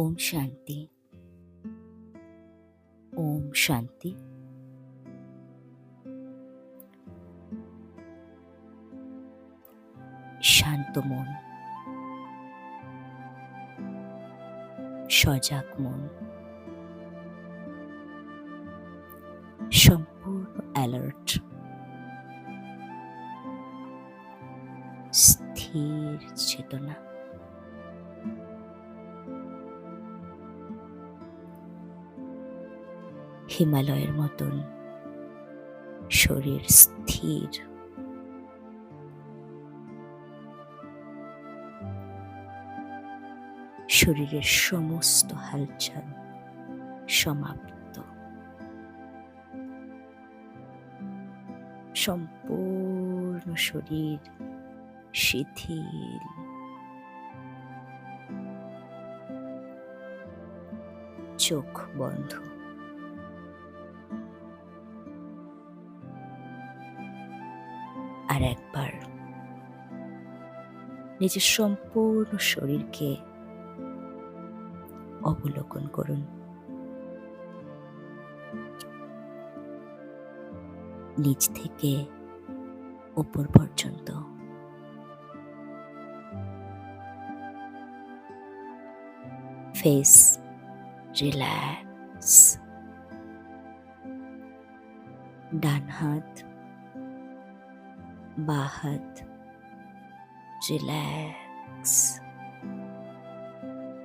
ওম শান্তি। ওম শান্তি। শান্ত মন। সজাগ মন। সম্পূর্ণ অ্যালার্ট। স্থির চেতনা। হিমালয়ের মতন। শরীর স্থির। শরীরের সমস্ত হালচাল সমাপ্ত। সম্পূর্ণ শরীর শিথিল। চোখ বন্ধ। আর একবার। নিজের সম্পূর্ণ শরীরকে অবলোকন করুন। নিচ থেকে উপর পর্যন্ত। Face, relax. ডান হাত বা হাত রিল্যাক্স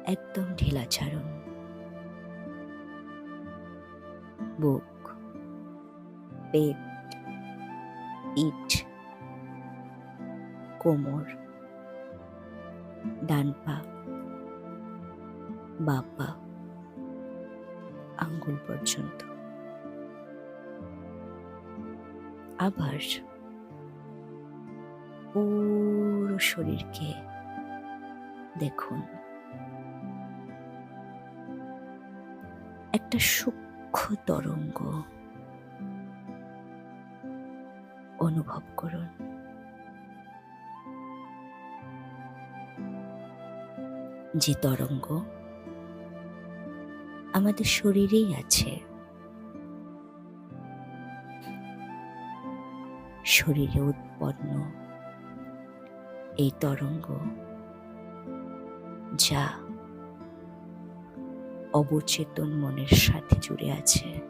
একদম ঢিলা ছাড়ুন। বুক, পেট, ইট, কোমর, ডান পা, বা পা, আঙ্গুল পর্যন্ত। আবার পুরো শরীরকে দেখুন। একটা সূক্ষ্ম তরঙ্গ অনুভব করুন। যে তরঙ্গ আমাদের শরীরেই আছে। শরীরে উৎপন্ন এই তরঙ্গ। যা অবচেতন মনের সাথে জুড়ে আছে।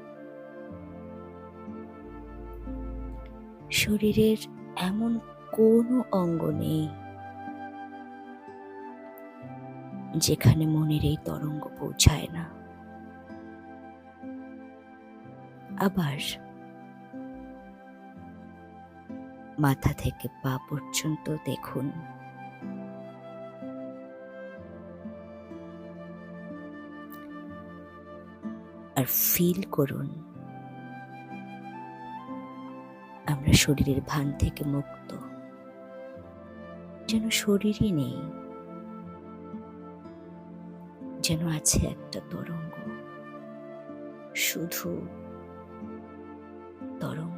শরীরের এমন কোনো অঙ্গ নেই যেখানে মনের এই তরঙ্গ পৌঁছায় না। আবার মাথা থেকে পা পর্যন্ত দেখুন। আর ফিল করুন। আমরা শরীরের ভান থেকে মুক্ত। যেন শরীরই নেই। যেন আছে একটা তরঙ্গ। শুধু তরঙ্গ।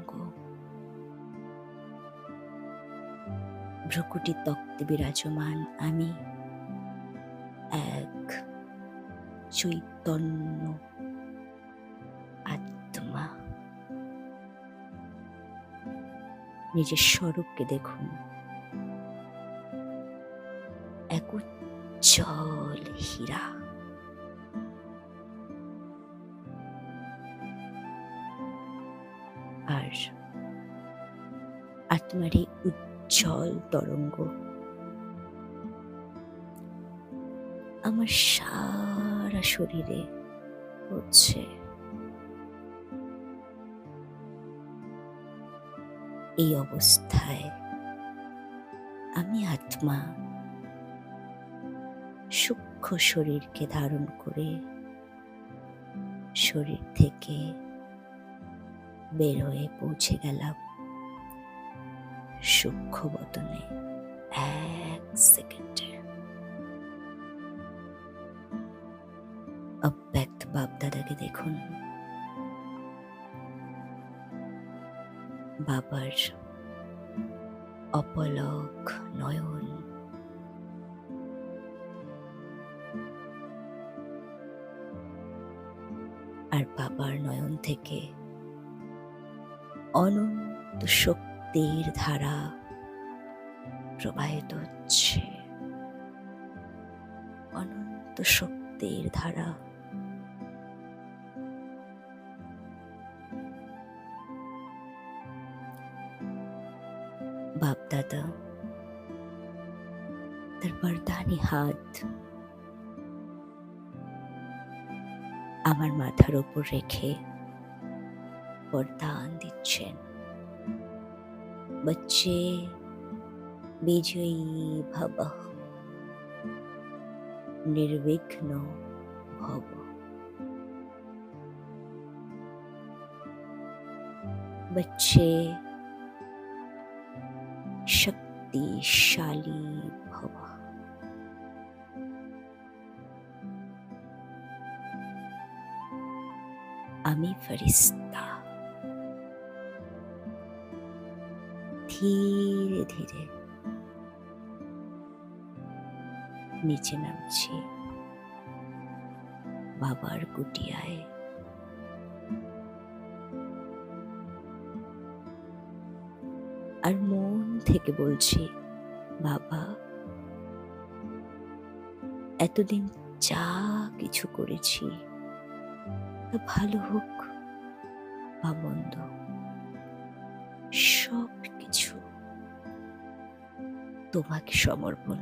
ভ্রুকুটি তক্তে বিরাজমান আমি এক চৈতন্য আত্মা। নিজের স্বরূপকে দেখুন। এক উজ্জ্বল হীরা। আর আত্মার এই উজ্জ্বল তরঙ্গ। আমার সারা শরীরে হচ্ছে এই অবস্থায় আমি আত্মা সূক্ষ্ম শরীরকে ধারণ করে শরীর থেকে বের হয়ে পৌঁছে গেলাম। সূক্ষ্ম বতনে এক সেকেন্ডে। অব্যক্ত বাপ দাদাকে দেখুন। বাবার অপলক নয়ন। আর বাবার নয়ন থেকে অনন্ত শক্তির ধারা প্রবাহিত হচ্ছে। অনন্ত শক্তির ধারা। বাপ দাদা তার বরদানি হাত আমার মাথার ওপর রেখে বরদান দিচ্ছেন। बच्चे বিজয়ী ভব নির্বিঘ্ন ভব बच्चे शक्तिशाली भव আমি ফরিস্তা ধীরে ধীরে নিচে নামছি। বাবার কুটিয়ায় আর মন থেকে বলছি, বাবা, এতদিন যা কিছু করেছি, তা ভালো হোক বা মন্দ, সব তোমাকে সমর্পণ।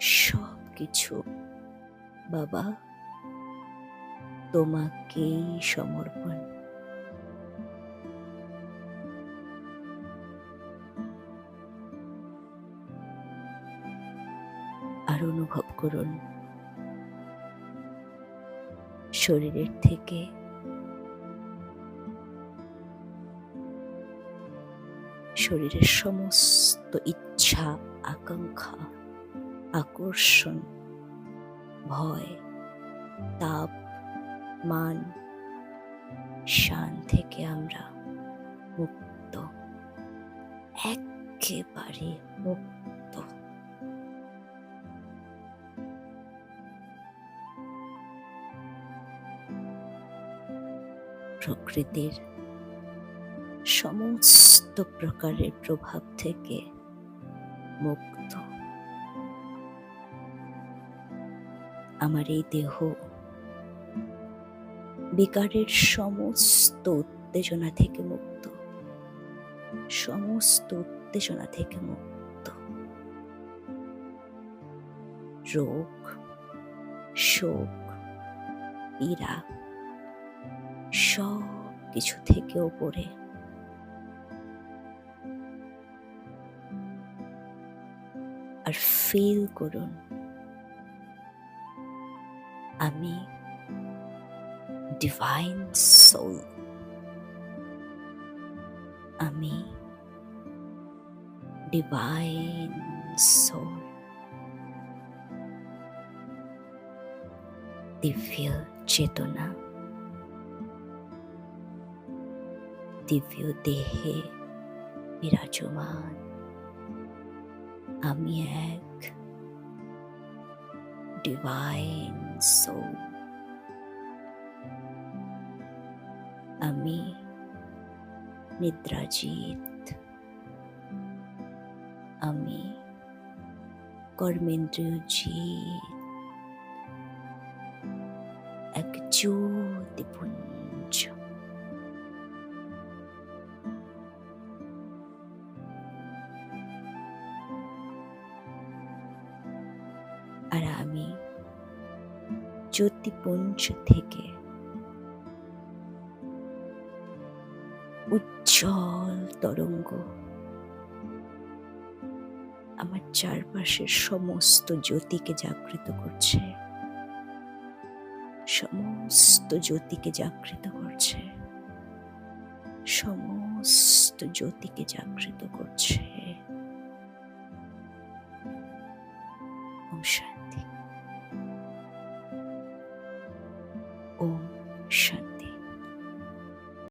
সব কিছু বাবা তোমাকেই সমর্পণ। আর অনুভব করুন শরীরের থেকে শরীরের সমস্ত ইচ্ছা, আকাঙ্ক্ষা, আকর্ষণ, ভয়, তাপ, মান, শান থেকে আমরা মুক্ত, একেবারে মুক্ত। প্রকৃতির সমস্ত প্রকারের প্রভাব থেকে মুক্ত। আমার এই দেহ বিকারের সমস্ত উত্তেজনা থেকে মুক্ত। সমস্ত উত্তেজনা থেকে মুক্ত। রোগ, শোক, পীড়া সব কিছু থেকে ওপরে ফিল করুন। আমি ডিভাইন সোল আমি ডিভাইন সোল দিব্য চেতনা দিব্য দেহে বিরাজমান আমি এক ডিভাইন সোল আমি নিদ্রাজিত আমি কর্মেন্দ্রীয় জিত এক জ্যোতিপুঞ্জ আর আমি জ্যোতিপুঞ্জ থেকে উজ্জ্বল তরঙ্গ আমার চারপাশের সমস্ত জ্যোতিকে জাগৃত করছে। সমস্ত জ্যোতিকে জাগৃত করছে। সমস্ত জ্যোতিকে জাগৃত করছে।